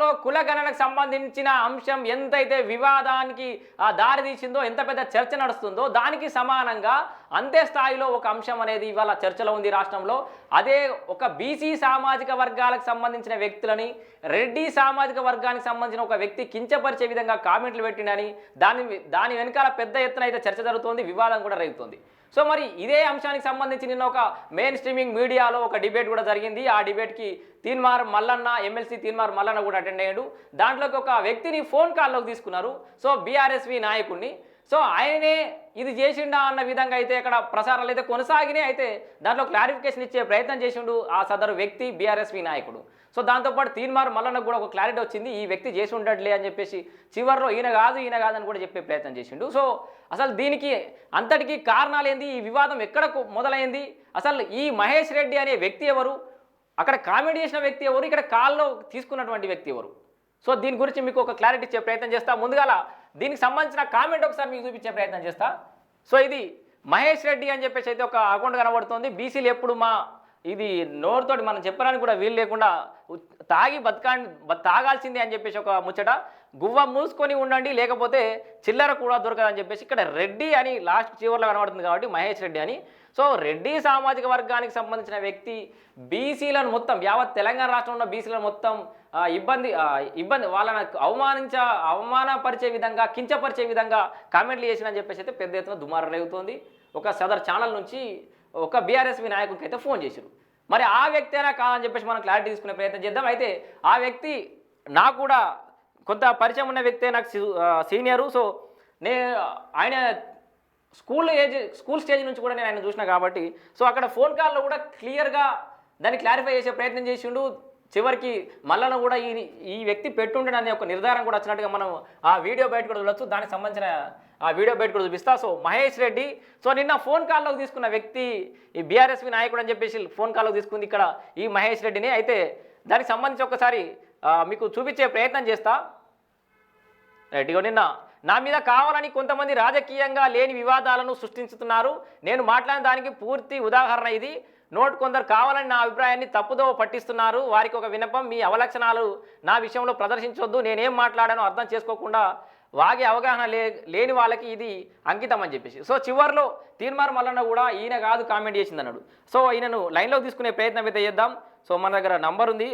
రాష్ట్రంలో కులగణనకు సంబంధించిన అంశం ఎంతైతే వివాదానికి దారితీసిందో దారి తీసిందో ఎంత పెద్ద చర్చ నడుస్తుందో దానికి సమానంగా అంతే స్థాయిలో ఒక అంశం అనేది ఇవాళ చర్చలో ఉంది రాష్ట్రంలో. అదే ఒక బీసీ సామాజిక వర్గాలకు సంబంధించిన వ్యక్తులని రెడ్డి సామాజిక వర్గానికి సంబంధించిన ఒక వ్యక్తి కించపరిచే విధంగా కామెంట్లు పెట్టిండని దాని దాని వెనకాల పెద్ద ఎత్తున అయితే చర్చ జరుగుతోంది వివాదం కూడా రేగుతోంది. సో మరి ఇదే అంశానికి సంబంధించి నిన్న ఒక మెయిన్ స్ట్రీమింగ్ మీడియాలో ఒక డిబేట్ కూడా జరిగింది. ఆ డిబేట్కి తీన్మార్ మల్లన్న ఎమ్మెల్సీ తీన్మార్ మల్లన్న కూడా అటెండ్ అయ్యాడు. దాంట్లోకి ఒక వ్యక్తిని ఫోన్ కాల్లోకి తీసుకున్నారు. సో బీఆర్ఎస్వి నాయకుడిని. సో ఆయనే ఇది చేసిండా అన్న విధంగా అయితే ఇక్కడ ప్రసారాలు అయితే కొనసాగినాయి. అయితే దాంట్లో క్లారిఫికేషన్ ఇచ్చే ప్రయత్నం చేసిండు ఆ సదరు వ్యక్తి బీఆర్ఎస్వి నాయకుడు. సో దాంతోపాటు తీన్మార్ మల్లన్నకు కూడా ఒక క్లారిటీ వచ్చింది. ఈ వ్యక్తి చేసి ఉండట్లే అని చెప్పేసి చివరిలో ఈయన కాదు ఈయన కాదని కూడా చెప్పే ప్రయత్నం చేసిండు. సో అసలు దీనికి అంతటికి కారణాలు ఏంది? ఈ వివాదం ఎక్కడ మొదలైంది? అసలు ఈ మహేష్ రెడ్డి అనే వ్యక్తి ఎవరు? అక్కడ కామెంట్ చేసిన వ్యక్తి ఎవరు? ఇక్కడ కాల్లో తీసుకున్నటువంటి వ్యక్తి ఎవరు? సో దీని గురించి మీకు ఒక క్లారిటీ ఇచ్చే ప్రయత్నం చేస్తా. ముందుగా దీనికి సంబంధించిన కామెంట్ ఒకసారి మీకు చూపించే ప్రయత్నం చేస్తా. సో ఇది మహేష్ రెడ్డి అని చెప్పేసి అయితే ఒక అకౌంట్ కనబడుతుంది. బీసీలు ఎప్పుడు మా ఇది నోరుతోటి మనం చెప్పడానికి కూడా వీలు లేకుండా తాగి బతకా బ- తాగాల్సిందే అని చెప్పేసి ఒక ముచ్చట. గువ్వ మూసుకొని ఉండండి లేకపోతే చిల్లర కూడా దొరకదని చెప్పేసి ఇక్కడ రెడ్డి అని లాస్ట్ చివర్లో కనబడుతుంది కాబట్టి మహేష్ రెడ్డి అని. సో రెడ్డి సామాజిక వర్గానికి సంబంధించిన వ్యక్తి బీసీలను మొత్తం యావత్ తెలంగాణ రాష్ట్రంలో ఉన్న బీసీలను మొత్తం ఇబ్బంది ఇబ్బంది వాళ్ళని అవమానించ అవమానపరిచే విధంగా కించపరిచే విధంగా కామెంట్లు చేసిన చెప్పేసి అయితే పెద్ద ఎత్తున దుమారం రేగుతోంది. ఒక సదర్ ఛానల్ నుంచి ఒక బీఆర్ఎస్వి నాయకుడికి అయితే ఫోన్ చేశారు మరి ఆ వ్యక్తి అయినా కాదని చెప్పేసి మనం క్లారిటీ తీసుకునే ప్రయత్నం చేద్దాం. అయితే ఆ వ్యక్తి నాకు కూడా కొంత పరిచయం ఉన్న వ్యక్తి నాకు సీనియరు. సో నే ఆయన స్కూల్ ఏజ్ స్కూల్ స్టేజ్ నుంచి కూడా నేను ఆయన చూసిన కాబట్టి సో అక్కడ ఫోన్ కాల్లో కూడా క్లియర్గా దాన్ని క్లారిఫై చేసే ప్రయత్నం చేసిండు. చివరికి మళ్ళను కూడా ఈ ఈ వ్యక్తి పెట్టుండని అనే ఒక నిర్ధారణ కూడా వచ్చినట్టుగా మనం ఆ వీడియో బయట కూడా చూడొచ్చు. దానికి సంబంధించిన ఆ వీడియో బయట కూడా చూపిస్తా. సో మహేష్ రెడ్డి సో నిన్న ఫోన్ కాల్లో తీసుకున్న వ్యక్తి ఈ బీఆర్ఎస్వి నాయకుడు అని చెప్పేసి ఫోన్ కాల్లో తీసుకుంది ఇక్కడ ఈ మహేష్ రెడ్డిని. అయితే దానికి సంబంధించి ఒకసారి మీకు చూపించే ప్రయత్నం చేస్తా. రైట్ ఇగో నిన్న నా మీద కావాలని కొంతమంది రాజకీయంగా లేని వివాదాలను సృష్టించుతున్నారు. నేను మాట్లాడిన దానికి పూర్తి ఉదాహరణ ఇది. నోట్ కొందరు కావాలని నా అభిప్రాయాన్ని తప్పుదో పట్టిస్తున్నారు. వారికి ఒక వినపం మీ అవలక్షణాలు నా విషయంలో ప్రదర్శించొద్దు. నేనేం మాట్లాడానో అర్థం చేసుకోకుండా వాగే అవగాహన లే లేని వాళ్ళకి ఇది అంకితం అని చెప్పేసి. సో చివరిలో తీర్మార్ మల్లన్న కూడా ఈయన కాదు కామెంట్ చేసింది అన్నాడు సో ఈయనను లైన్లోకి తీసుకునే ప్రయత్నం అయితే చేద్దాం. సో మన దగ్గర నంబర్ ఉంది.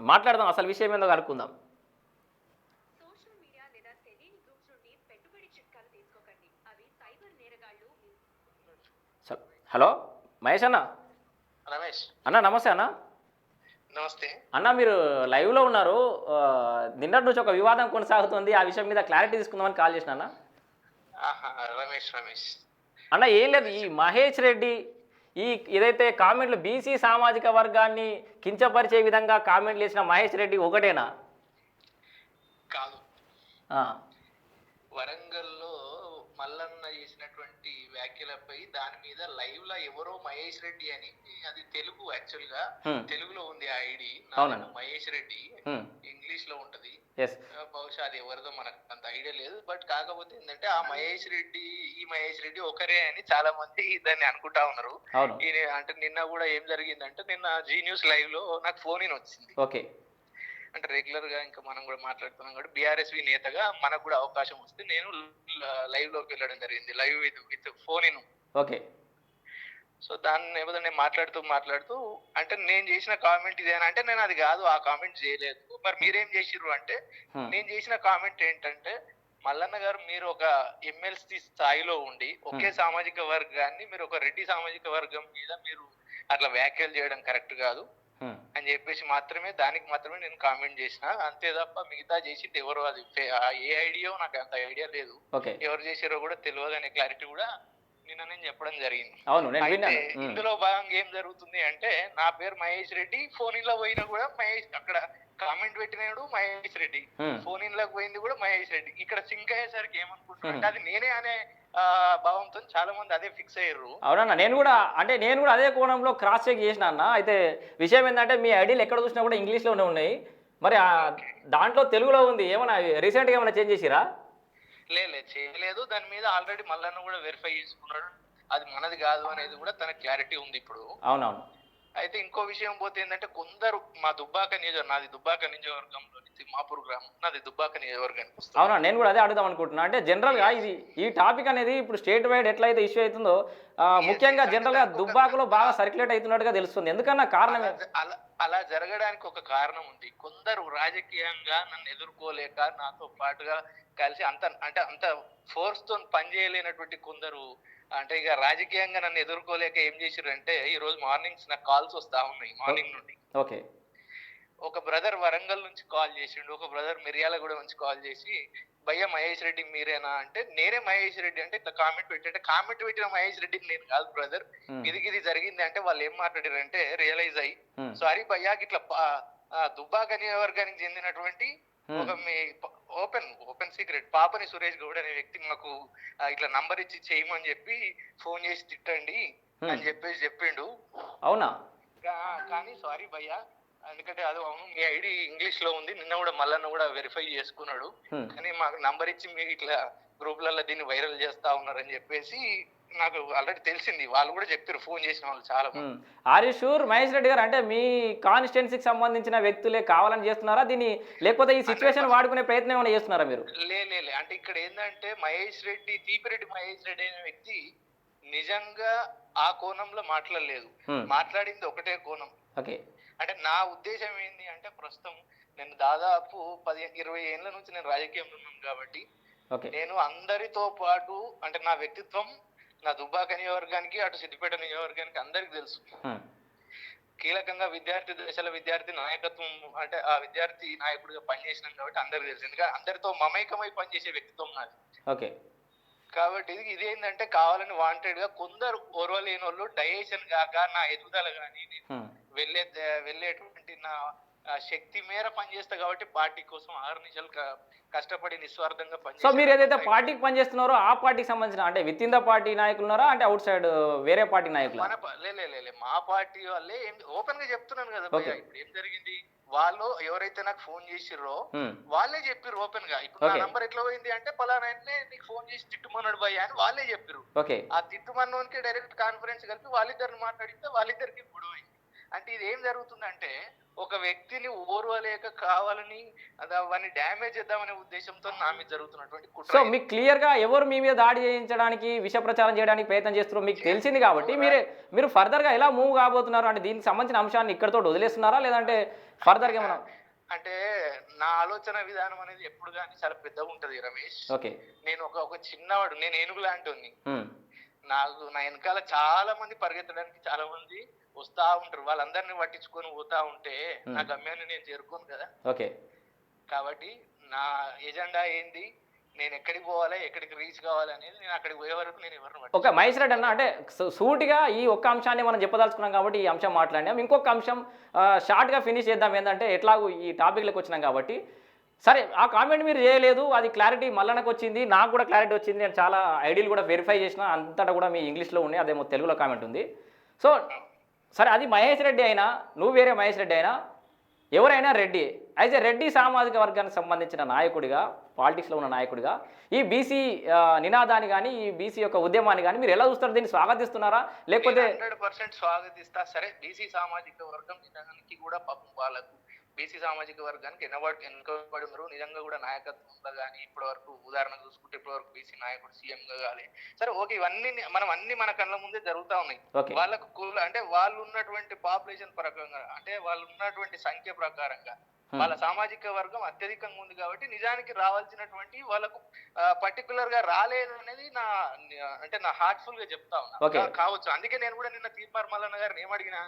మాట్లాడదాం అసలు విషయం ఏందో కనుక్కుందాం. హలో? మహేష్ అన్న? రమేష్ అన్న నమస్తే అన్న. నమస్తే. అన్న మీరు లైవ్లో ఉన్నారు. నిన్నటి నుంచి ఒక వివాదం కొనసాగుతుంది. ఆ విషయం మీద క్లారిటీ తీసుకుందామని కాల్ చేసిన అన్న. రమేష్ రమేష్. అన్న ఏం లేదు. ఈ మహేష్ రెడ్డి ఈ ఏదైతే కామెంట్లు బీసీ సామాజిక వర్గాన్ని కించపరిచే విధంగా కామెంట్లు చేసిన మహేష్ రెడ్డి ఒకటేనా? కాదు. వరంగల్లో మల్లన్న వ్యాఖ్యలపై దాని మీద లైవ్లో ఎవరో మహేష్ రెడ్డి అని అది తెలుగు యాక్చువల్గా. తెలుగులో ఉంది ఆ ఐడి. మహేష్ రెడ్డి. ఇంగ్లీష్లో ఉంటది. బహుశా అది ఎవరిదో మనకు అంత ఐడియా లేదు. బట్ కాకపోతే ఏంటంటే ఆ మహేష్ రెడ్డి ఈ మహేష్ రెడ్డి ఒకరే అని చాలా మంది దాన్ని అనుకుంటా ఉన్నారు. అంటే నిన్న కూడా ఏం జరిగిందంటే నిన్న జీ న్యూస్ లైవ్లో నాకు ఫోన్ ఇన్ వచ్చింది. ఓకే. అంటే రెగ్యులర్గా ఇంకా మనం కూడా మాట్లాడుతున్నాం కాబట్టి బీఆర్ఎస్వి నేతగా మనకు కూడా అవకాశం వస్తే నేను లైవ్లోకి వెళ్ళడం జరిగింది. Live with with phone in okay. So దాన్ని ఏదో నేను మాట్లాడుతూ మాట్లాడుతూ అంటే నేను చేసిన కామెంట్ ఇదేనా అంటే నేను అది కాదు ఆ కామెంట్ చేయలేదు. మరి మీరేం చేసిర్రు అంటే నేను చేసిన కామెంట్ ఏంటంటే మల్లన్న గారు మీరు ఒక ఎమ్మెల్సీ స్థాయిలో ఉండి ఒకే. సామాజిక వర్గాన్ని మీరు ఒక రెడ్డి సామాజిక వర్గం మీద మీరు అట్లా వ్యాఖ్యలు చేయడం కరెక్ట్ కాదు. అని చెప్పేసి మాత్రమే దానికి మాత్రమే నేను కామెంట్ చేసిన. అంతే తప్ప మిగతా చేసింది ఎవరు? అది ఏ ఐడియా నాకు అంత ఐడియా లేదు. ఎవరు చేసారో కూడా తెలియదు అనే క్లారిటీ కూడా నిన్న నేను చెప్పడం జరిగింది. అవును ఇందులో భాగంగా ఏం జరుగుతుంది అంటే నా పేరు మహేష్ రెడ్డి. ఫోన్ ఇన్లో పోయినా కూడా మహేష్ అక్కడ కామెంట్ పెట్టినాడు మహేష్ రెడ్డి. ఫోన్ ఇన్లోకి పోయింది కూడా మహేష్ రెడ్డి. ఇక్కడ సింక్ అయ్యేసరికి ఏమనుకుంటున్నా. అంటే అది నేనే అనే భావంతో చాలా మంది అదే ఫిక్స్ అయ్యారు. అవునన్న నేను కూడా అంటే నేను కూడా అదే కోణంలో క్రాస్ చెక్ చేసిన అన్న. అయితే విషయం ఏంటంటే మీ ఐడీలు ఎక్కడ చూసినా కూడా ఇంగ్లీష్లోనే ఉన్నాయి. మరి దాంట్లో తెలుగులో ఉంది. ఏమన్నా రీసెంట్గా ఏమైనా చేంజ్ చేసిరా? లే లే, చేయలేదు. దాని మీద ఆల్రెడీ మల్లన్న కూడా వెరిఫై చేసుకున్నాడు. అది మనది కాదు అనేది కూడా తన క్లారిటీ ఉంది ఇప్పుడు. అవునవును. అయితే ఇంకో విషయం పోతే ఏంటంటే కొందరు మా దుబ్బాక నియోజకవర్గం నాది దుబ్బాక నియోజకవర్గంలోని తిమ్మాపూర్ గ్రామం నాది దుబ్బాక నియోజకవర్గానికి వస్తుంది. అవునా నేను కూడా అదే అడుగుదాం అనుకుంటున్నా. అంటే జనరల్గా ఇది ఈ టాపిక్ అనేది ఇప్పుడు స్టేట్ వైడ్ ఎట్లయితే ఇష్యూ అవుతుందో ఆ, ముఖ్యంగా జనరల్గా దుబ్బాకలో బాగా సర్క్యులేట్ అవుతున్నట్టుగా తెలుస్తుంది. ఎందుకన్నా కారణం అలా అలా జరగడానికి ఒక కారణం ఉంది. కొందరు రాజకీయంగా నన్ను ఎదుర్కోలేక నాతో పాటుగా కలిసి అంత అంటే అంత ఫోర్స్తో పనిచేయలేనటువంటి కొందరు అంటే ఇక రాజకీయంగా నన్ను ఎదుర్కోలేక ఏం చేసిర్రు అంటే ఈ రోజు మార్నింగ్స్ నాకు కాల్స్ వస్తా ఉన్నాయి మార్నింగ్ నుండి. ఓకే. ఒక బ్రదర్ వరంగల్ నుంచి కాల్ చేసిండు ఒక బ్రదర్ మిర్యాలగూడ నుంచి కాల్ చేసి భయ్య మహేష్ రెడ్డి మీరేనా? అంటే నేనే మహేష్ రెడ్డి. అంటే ఇట్లా కామెంట్ పెట్టంటే కామెంట్ పెట్టిన మహేష్ రెడ్డి నేను కాదు బ్రదర్. ఇది ఇది జరిగింది అంటే వాళ్ళు ఏం మాట్లాడారు అంటే రియలైజ్ అయ్యి సారీ భయ్యా ఇట్లా దుబ్బాక నియోజకవర్గానికి చెందినటువంటి ఒక మీ ఓపెన్ ఓపెన్ సీక్రెట్. పాపని సురేష్ గౌడ్ అనే వ్యక్తి మాకు ఇట్లా నంబర్ ఇచ్చి చేయమని చెప్పి ఫోన్ చేసి తిట్టండి. అని చెప్పేసి చెప్పిండు. అవునా? కానీ సారీ భయ్యా. ఎందుకంటే అది అవును మీ ఐడి ఇంగ్లీష్లో ఉంది. నిన్న కూడా మల్లన్న కూడా వెరిఫై చేసుకున్నాడు. కానీ మాకు నంబర్ ఇచ్చి మీరు ఇట్లా గ్రూప్లలో దీన్ని వైరల్ చేస్తా ఉన్నారని చెప్పేసి నాకు ఆల్రెడీ తెలిసింది. వాళ్ళు కూడా చెప్పారు ఫోన్ చేసిన వాళ్ళు చాలా మంది. ఉమ్. Are you sure Mahesh Reddy గారు అంటే మీ కాన్స్టిట్యున్సీకి సంబంధించిన వ్యక్తులే కావాలని చేస్తున్నారా? దీన్ని లేకపోతే ఈ సిచ్యువేషన్ వాడుకునే ప్రయత్నం ఏమైనా చేస్తున్నారా మీరు? లే లే లే. అంటే ఇక్కడ ఏంటంటే మహేష్ రెడ్డి తీపిరెడ్డి మహేష్ రెడ్డి అనే వ్యక్తి నిజంగా ఆ కోణంలో మాట్లాడలేదు. మాట్లాడింది ఒకటే కోణం. ఓకే. అంటే నా ఉద్దేశం ఏంటి అంటే ప్రస్తుతం నేను దాదాపు పదిహేను ఇరవై ఏళ్ళ నుంచి నేను రాజకీయంలో ఉన్నాను కాబట్టి నేను అందరితో పాటు అంటే నా వ్యక్తిత్వం నా దుబ్బాక నియోజకవర్గానికి అటు సిద్దిపేట నియోజకవర్గానికి అందరికి తెలుసు. కీలకంగా విద్యార్థి దశల విద్యార్థి నాయకత్వం అంటే ఆ విద్యార్థి నాయకుడిగా పనిచేసినాం కాబట్టి అందరికి తెలుసు. ఎందుకంటే అందరితో మమైకమై పనిచేసే వ్యక్తిత్వం నాది. ఓకే. కాబట్టి ఇది ఇదేంటంటే కావాలని వాంటెడ్గా కొందరు ఓర్వలేని వాళ్ళు డైజెషన్ కాక నా ఎదుగుదల కానీ వెళ్ళే వెళ్ళేటువంటి నా శక్తి మేర పనిచేస్తా కాబట్టి పార్టీ కోసం ఆరు నిమిషాలు కష్టపడి నిస్వార్థంగా సో పనిచేస్తా మీరు ఏదైతే పార్టీకి పనిచేస్తున్నారో ఆ పార్టీకి సంబంధించిన అంటే విత్ ఇన్ ద పార్టీ నాయకులు ఉన్నారా? అంటే అవుట్ సైడ్ వేరే పార్టీ నాయకులు? మన లే మా పార్టీ వాళ్ళే ఓపెన్గా చెప్తున్నాను కదా. ఇప్పుడు ఏం జరిగింది? వాళ్ళు ఎవరైతే నాకు ఫోన్ చేసిర్రో వాళ్ళే చెప్పిర్రు ఓపెన్గా ఇప్పుడు నా. నంబర్ ఎట్లా పోయింది అంటే పలానా నీకు ఫోన్ చేసి తిట్టుమన్నాడు భయ్యా అని వాళ్ళే చెప్పిర్రు. ఓకే. ఆ తిట్టుమన్నోనికి డైరెక్ట్ కాన్ఫరెన్స్ కలిపి వాళ్ళిద్దరిని మాట్లాడితే వాళ్ళిద్దరికి గొడవ అయింది. అంటే ఇది ఏం జరుగుతుందంటే ఒక వ్యక్తిని ఓర్వలేక కావాలని అవన్నీ డ్యామేజ్ చేద్దామనే ఉద్దేశంతో నా మీద జరుగుతున్నటువంటి సో మీకు క్లియర్గా ఎవరు మీ మీద దాడి చేయించడానికి విష ప్రచారం చేయడానికి ప్రయత్నం చేస్తున్నారో మీకు తెలిసింది కాబట్టి మీరే మీరు ఫర్దర్గా ఎలా మూవ్ కాబోతున్నారు? అంటే దీనికి సంబంధించిన అంశాన్ని ఇక్కడతో వదిలేస్తున్నారా? లేదంటే ఫర్దర్గా మనం అంటే నా ఆలోచన విధానం అనేది ఎప్పుడు కానీ చాలా పెద్దగా ఉంటది రమేష్. ఓకే. నేను ఒక ఒక చిన్నవాడు నేను ఏనుగు లాంటి ఉమ్, నాకు నా వెనకాల చాలా మంది పరిగెత్తడానికి చాలా మంది వస్తా ఉంటారు. వాళ్ళందరినీ పట్టించుకొని పోతా ఉంటే. నా గమ్యాన్ని నేను చేరుకోను కదా. ఓకే. కాబట్టి నా ఎజెండా ఏంది? నేను ఎక్కడికి పోవాలి? ఎక్కడికి రీచ్ కావాలి అనేది నేను అక్కడికి పోయే వరకు నేను ఎవరిని పట్టించుకోను. ఓకే మహేష్ రెడ్డి అన్న అంటే సూటిగా ఈ ఒక్క అంశాన్ని మనం చెప్పదలుచుకున్నాం కాబట్టి ఈ అంశం మాట్లాడినాం. ఇంకొక అంశం షార్ట్గా ఫినిష్ చేద్దాం. ఏంటంటే ఎట్లాగూ ఈ టాపిక్లోకి వచ్చినాం కాబట్టి. సరే ఆ కామెంట్ మీరు చేయలేదు. అది క్లారిటీ మల్లనకు వచ్చింది. నాకు కూడా క్లారిటీ వచ్చింది. నేను చాలా ఐడియలు కూడా వెరిఫై చేసిన. అంతటా కూడా మీ ఇంగ్లీష్లో ఉన్నాయి. అదేమో తెలుగులో కామెంట్ ఉంది. సో సరే అది మహేష్ రెడ్డి అయినా నువ్వు వేరే మహేష్ రెడ్డి అయినా ఎవరైనా రెడ్డి అయితే రెడ్డి సామాజిక వర్గానికి సంబంధించిన నాయకుడిగా పాలిటిక్స్లో ఉన్న నాయకుడిగా ఈ బీసీ నినాదాన్ని కానీ ఈ బీసీ యొక్క ఉద్యమాన్ని కానీ మీరు ఎలా చూస్తారు? దీన్ని స్వాగతిస్తున్నారా? లేకపోతే హండ్రెడ్ పర్సెంట్ స్వాగతిస్తా. సరే బీసీ సామాజిక వర్గం నినాదానికి కూడా పాపం వాళ్ళకు బీసీ సామాజిక వర్గానికి ఎన్నబడి వెనుకబడి ఉన్నారు నిజంగా కూడా నాయకత్వంలో కానీ ఇప్పటి వరకు ఉదాహరణ చూసుకుంటే ఇప్పటి వరకు బీసీ నాయకుడు సీఎం గా కానీ సరే ఓకే ఇవన్నీ మనం అన్ని మన కళ్ళ ముందే జరుగుతా ఉన్నాయి. వాళ్ళకు కుల అంటే వాళ్ళు ఉన్నటువంటి పాపులేషన్ ప్రకారంగా అంటే వాళ్ళు ఉన్నటువంటి సంఖ్య ప్రకారంగా. వాళ్ళ సామాజిక వర్గం అత్యధికంగా ఉంది కాబట్టి నిజానికి రావాల్సినటువంటి వాళ్ళకు పర్టికులర్గా రాలేదు అనేది నా అంటే నా హార్ట్ఫుల్గా చెప్తా ఉన్నా. కావచ్చు. అందుకే నేను కూడా నిన్న తీర్మార్ మల్లన్న గారిని ఏమడిగినా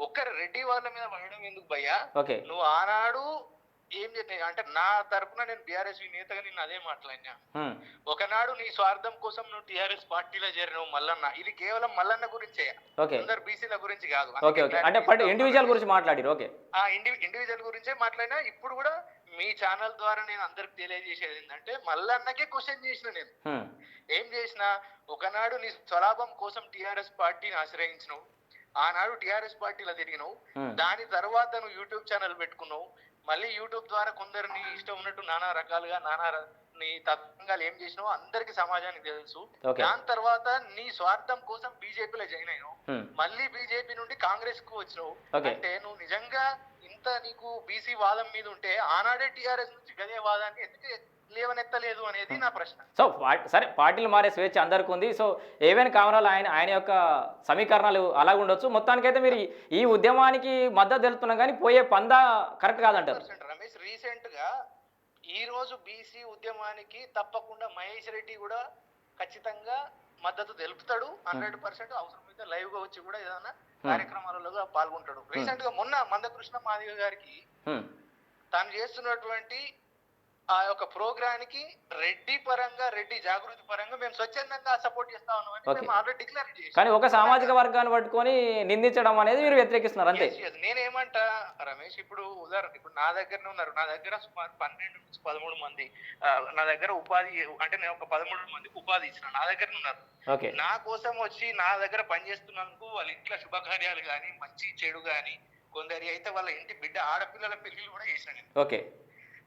ఒక్కరు రెడ్డి వాళ్ళ మీద పడడం ఎందుకు భయ్యా? ఓకే. నువ్వు ఆనాడు ఏం చెప్పి అంటే నా తరపున నేను బీఆర్ఎస్ నేతగా నిన్ను అదే మాట్లాడినా. ఒకనాడు నీ స్వార్థం కోసం నువ్వు టిఆర్ఎస్ పార్టీలో చేరినావు మల్లన్న. ఇది కేవలం మల్లన్న గురించే. అందరు బీసీల గురించి కాదు. అంటే ఇండివిజువల్ గురించి మాట్లాడిరు. ఓకే. ఆ ఇండి ఇండివిజువల్ గురించే మాట్లాడినా. ఇప్పుడు కూడా మీ ఛానల్ ద్వారా నేను అందరికి తెలియజేసేది ఏంటంటే మల్లన్నకే క్వశ్చన్ చేసిన నేను. ఏం చేసినా? ఒకనాడు నీ స్వలాభం కోసం టిఆర్ఎస్ పార్టీని ఆశ్రయించినావు. ఆనాడు టిఆర్ఎస్ పార్టీలో తిరిగినావు. దాని తర్వాత నువ్వు యూట్యూబ్ ఛానల్ పెట్టుకున్నావు. మళ్ళీ యూట్యూబ్ ద్వారా కొందరిని ఇష్టం ఉన్నట్టు నానా రకాలుగా నానా నీ తత్వంగాలు ఏం చేసినావో అందరికి సమాజానికి తెలుసు. దాని తర్వాత నీ స్వార్థం కోసం బీజేపీలో జాయిన్ అయినావు. మళ్ళీ బీజేపీ నుండి కాంగ్రెస్కు వచ్చినావు. అంటే నువ్వు నిజంగా ఇంత నీకు బీసీ వాదం మీద ఉంటే ఆనాడే టిఆర్ఎస్ నుంచి గదే వాదాన్ని ఎందుకు లేవనెత్తలేదు అనేది నా ప్రశ్న. సో సరే పార్టీలు మారే స్వేచ్ఛ అందరికీ ఉంది. సో ఏవైనా కామరాలు ఆయన ఆయన యొక్క సమీకరణాలు అలాగ ఉండొచ్చు. మొత్తానికైతే మీరు ఈ- ఉద్యమానికి మద్దతు తెలుపుతున్నాం కానీ పోయే పందా కరెక్ట్ కాదంటారు. రమేష్ రీసెంట్గా ఈ రోజు బీసీ ఉద్యమానికి తప్పకుండా మహేష్ రెడ్డి కూడా ఖచ్చితంగా మద్దతు తెలుపుతాడు. హండ్రెడ్ పర్సెంట్ అవసరమైతే లైవ్గా వచ్చి కూడా ఏదైనా కార్యక్రమాలలో పాల్గొంటాడు. రీసెంట్గా మొన్న మందకృష్ణ మాదిగ గారికి. తాను చేస్తున్నటువంటి ఆ యొక్క ప్రోగ్రామ్కి రెడ్డి పరంగా రెడ్డి జాగృతి పరంగా మేము స్వచ్ఛందంగా సపోర్ట్ చేస్తా ఉన్నాం ఆల్రెడీ డిక్లేర్ కానీ ఒక సామాజిక వర్గాన్ని పట్టుకొని నిందించడం అనేది మీరు వ్యతిరేకిస్తున్నారు అంతే. నేనేమంటా రమేష్ ఇప్పుడు ఉదాహరణ ఇప్పుడు నా దగ్గరనే ఉన్నారు. నా దగ్గర సుమారు పన్నెండు నుంచి పదమూడు మంది నా దగ్గర ఉపాధి అంటే నేను ఒక పదమూడు మందికి ఉపాధి ఇచ్చిన నా దగ్గర ఉన్నారు. నా కోసం వచ్చి నా దగ్గర పనిచేస్తున్నందుకు వాళ్ళ ఇంట్లో శుభకార్యాలు కానీ మంచి చెడు కానీ కొందరి అయితే వాళ్ళ ఇంటి బిడ్డ ఆడపిల్లల పెళ్ళిళ్ళు కూడా చేసిన ఓకే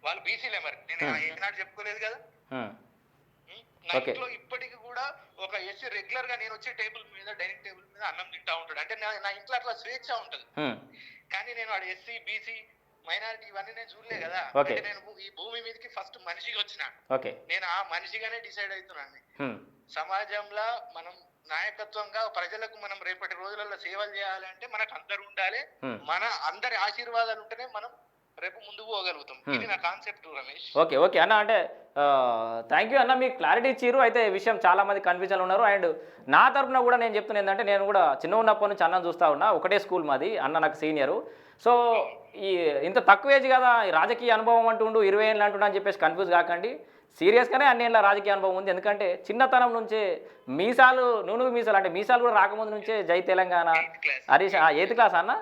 వాళ్ళు బీసీలే మరి నేను. ఏనాడు చెప్పుకోలేదు కదా హ్మ్. ఉం? నా Okay. ఇంట్లో ఇప్పటికి కూడా ఒక ఎస్సీ రెగ్యులర్గా నేను వచ్చే టేబుల్ మీద డైనింగ్ టేబుల్ మీద అన్నం తింటా ఉంటాడు అంటే నా ఇంట్లో అట్లా స్వేచ్ఛ ఉంటది. కానీ నేను ఆడ ఎస్సీ బీసీ మైనారిటీ ఇవన్నీ నేను చూడలే కదా. అంటే నేను ఈ భూమి మీదకి ఫస్ట్ మనిషిగా వచ్చిన నేను ఆ మనిషిగానే డిసైడ్ అవుతున్నాను. సమాజంలో మనం నాయకత్వంగా ప్రజలకు మనం రేపటి రోజులలో సేవలు చేయాలంటే మనకు అందరు ఉండాలి. మన అందరి ఆశీర్వాదాలు ఉంటేనే మనం రేపు ముందుకు పోగలుగుతాం. ఇది నా కాన్సెప్ట్ రమేష్. Okay okay. అన్న అంటే థ్యాంక్ యూ అన్న మీకు క్లారిటీ ఇచ్చిర్రు. అయితే ఈ విషయం చాలా మంది కన్ఫ్యూజన్ ఉన్నారు. అండ్ నా తరపున కూడా నేను చెప్తున్నా ఏంటంటే నేను కూడా చిన్న ఉన్నప్పటి నుంచి అన్నం చూస్తా ఉన్నా. ఒకటే స్కూల్ మాది అన్న నాకు సీనియరు సో ఈ ఇంత తక్కువ ఏజ్ కదా ఈ రాజకీయ అనుభవం అంటుండు ఇరవై ఏళ్ళు అంటుండు అని చెప్పేసి కన్ఫ్యూజ్ కాకండి. సీరియస్గానే అన్ని ఏళ్ళ రాజకీయ అనుభవం ఉంది. ఎందుకంటే చిన్నతనం నుంచే మీసాలు నూనె మీసాలు అంటే మీసాలు కూడా రాకముందు నుంచే జై తెలంగాణ. హరీష్ ఎయిత్ క్లాస్ అన్న?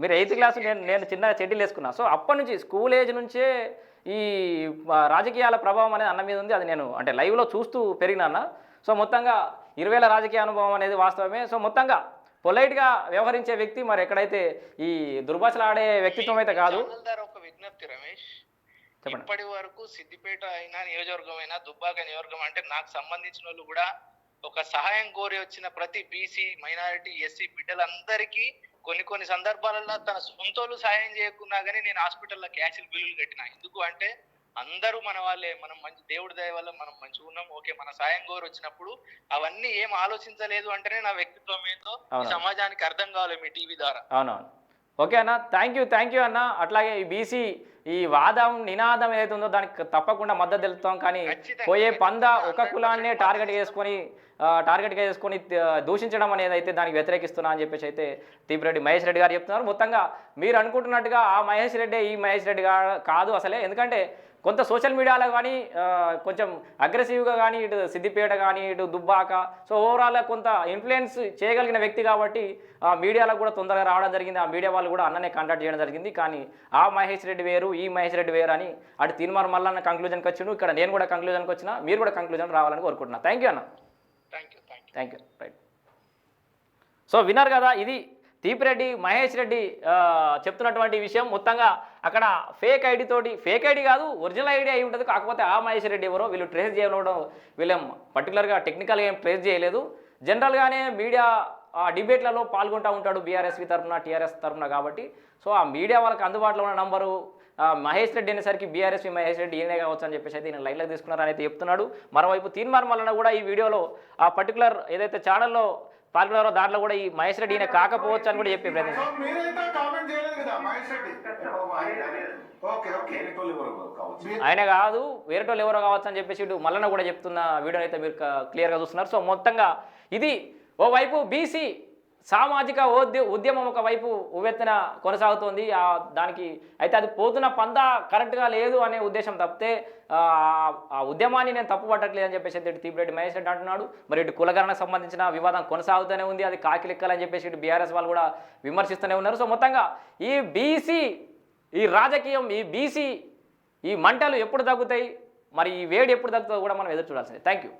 మీరు ఎయిత్ క్లాస్ నేను నేను చిన్నగా చెడ్డీలు వేసుకున్నా. సో అప్పటి నుంచి స్కూల్ ఏజ్ నుంచే ఈ రాజకీయాల ప్రభావం అనేది అన్న మీద ఉంది. అది నేను అంటే లైవ్లో చూస్తూ పెరిగినా అన్న. సో మొత్తంగా ఇరవేల రాజకీయ అనుభవం అనేది వాస్తవమే. సో మొత్తంగా పొలైట్గా వ్యవహరించే వ్యక్తి మరి ఎక్కడైతే ఈ దుర్భాషలు ఆడే వ్యక్తిత్వం అయితే కాదు. ఒక విజ్ఞప్తి రమేష్. చెప్పండి. ఇప్పటి వరకు సిద్దిపేట అయినా నియోజకవర్గం అయినా దుబ్బాక నియోజకవర్గం అంటే నాకు సంబంధించిన వాళ్ళు కూడా ఒక సహాయం కోరి వచ్చిన ప్రతి బీసీ మైనారిటీ ఎస్సీ బిడ్డలందరికీ కొన్ని కొన్ని సందర్భాలలో తన సొంతోళ్ళు సహాయం చేయకున్నా కానీ నేను హాస్పిటల్లో క్యాషులు బిల్లులు కట్టిన. ఎందుకు అంటే అందరూ మన వాళ్ళే. మనం మంచి దేవుడి దయ వల్ల మనం మంచిగా ఉన్నాం. ఓకే మన సాయం కోరి వచ్చినప్పుడు అవన్నీ ఏం ఆలోచించలేదు అంటేనే నా వ్యక్తిత్వం ఏందో అవునా. సమాజానికి అర్థం కావాలి మీ టీవీ ద్వారా. అవునవును. ఓకే అన్న. థ్యాంక్ యూ థ్యాంక్ యూ అన్న. అట్లాగే ఈ బీసీ ఈ వాదం నినాదం ఏదైతే ఉందో దానికి తప్పకుండా మద్దతు తెలుపుతాం. కానీ పోయే పంద ఒక కులాన్నే 100% టార్గెట్ చేసుకొని టార్గెట్గా చేసుకొని దూషించడం అనేది అయితే దానికి వ్యతిరేకిస్తున్నా అని చెప్పేసి అయితే తీపిరెడ్డి మహేష్ రెడ్డి గారు చెప్తున్నారు. మొత్తంగా మీరు అనుకుంటున్నట్టుగా ఆ మహేష్ రెడ్డి ఈ మహేష్ రెడ్డి గారు కాదు అసలే. ఎందుకంటే కొంత సోషల్ మీడియాలో కానీ కొంచెం అగ్రెసివ్గా కానీ ఇటు సిద్దిపేట కానీ ఇటు దుబ్బాక సో ఓవరాల్గా కొంత ఇన్ఫ్లుయెన్స్ చేయగలిగిన వ్యక్తి కాబట్టి ఆ మీడియాలో కూడా తొందరగా రావడం జరిగింది. ఆ మీడియా వాళ్ళు కూడా అన్ననే కాంటాక్ట్ చేయడం జరిగింది. కానీ ఆ మహేష్ రెడ్డి వేరు ఈ మహేష్ రెడ్డి వేరు అని అటు తీన్మార్ మల్లన్న కంక్లూజన్కి వచ్చిండు. ఇక్కడ నేను కూడా కంక్లూజన్కి వచ్చిన మీరు కూడా కంక్లూజన్ రావాలని కోరుకుంటున్నా. థ్యాంక్ యూ అన్న. థ్యాంక్ యూ రైట్ సో విన్నారు కదా ఇది. తీపిరెడ్డి మహేష్ రెడ్డి చెప్తున్నటువంటి విషయం మొత్తంగా అక్కడ ఫేక్ ఐడి తోటి ఫేక్ ఐడి కాదు ఒరిజినల్ ఐడి అయి ఉంటుంది. కాకపోతే ఆ మహేష్ రెడ్డి ఎవరో వీళ్ళు ట్రేస్ చేయడం వీళ్ళేం పర్టికులర్గా టెక్నికల్గా ఏం ట్రేస్ చేయలేదు. జనరల్గానే మీడియా ఆ డిబేట్లలో పాల్గొంటూ ఉంటాడు బీఆర్ఎస్వి తరఫున టీఆర్ఎస్ తరఫున కాబట్టి. సో ఆ మీడియా వాళ్ళకి అందుబాటులో ఉన్న నంబరు మహేష్ రెడ్డి అనేసరికి బీఆర్ఎస్వి మహేష్ రెడ్డి ఈయనే కావచ్చు అని చెప్పేసి అయితే ఈయన లైన్లోకి తీసుకున్నారని అయితే చెప్తున్నాడు. మరోవైపు తీన్మార్ మల్లన్న కూడా ఈ వీడియోలో ఆ పర్టికులర్ ఏదైతే ఛానల్లో పాల్గొన్నారో దాంట్లో కూడా ఈ మహేష్ రెడ్డి ఈయన కాకపోవచ్చు అని కూడా చెప్పే ప్రయత్నం ఆయన కాదు వేరేటోళ్ళు ఎవరో కావచ్చు అని చెప్పేసి ఇటు మల్లన్న కూడా చెప్తున్న వీడియో అయితే మీరు క్లియర్గా చూస్తున్నారు. సో మొత్తంగా ఇది ఓవైపు బీసీ సామాజిక ఉద్య ఉద్యమం ఒక వైపు ఉవ్వెత్తున కొనసాగుతోంది. దానికి అయితే అది పోతున్న పంద కరెక్ట్గా లేదు అనే ఉద్దేశం తప్పితే ఆ, ఉద్యమాన్ని నేను తప్పు పట్టట్లేదు అని చెప్పేసి ఇటు తీపిరెడ్డి మహేష్ రెడ్డి అంటున్నాడు. మరి ఇటు కులగరణకు సంబంధించిన వివాదం కొనసాగుతూనే ఉంది. అది కాకిలెక్కాలని చెప్పేసి ఇటు బీఆర్ఎస్ వాళ్ళు కూడా విమర్శిస్తూనే ఉన్నారు. సో మొత్తంగా ఈ బీసీ ఈ రాజకీయం ఈ బీసీ ఈ మంటలు ఎప్పుడు తగ్గుతాయి? మరి ఈ వేడి ఎప్పుడు తగ్గుతుందో కూడా మనం ఎదురు చూడాల్సిందే. Thank you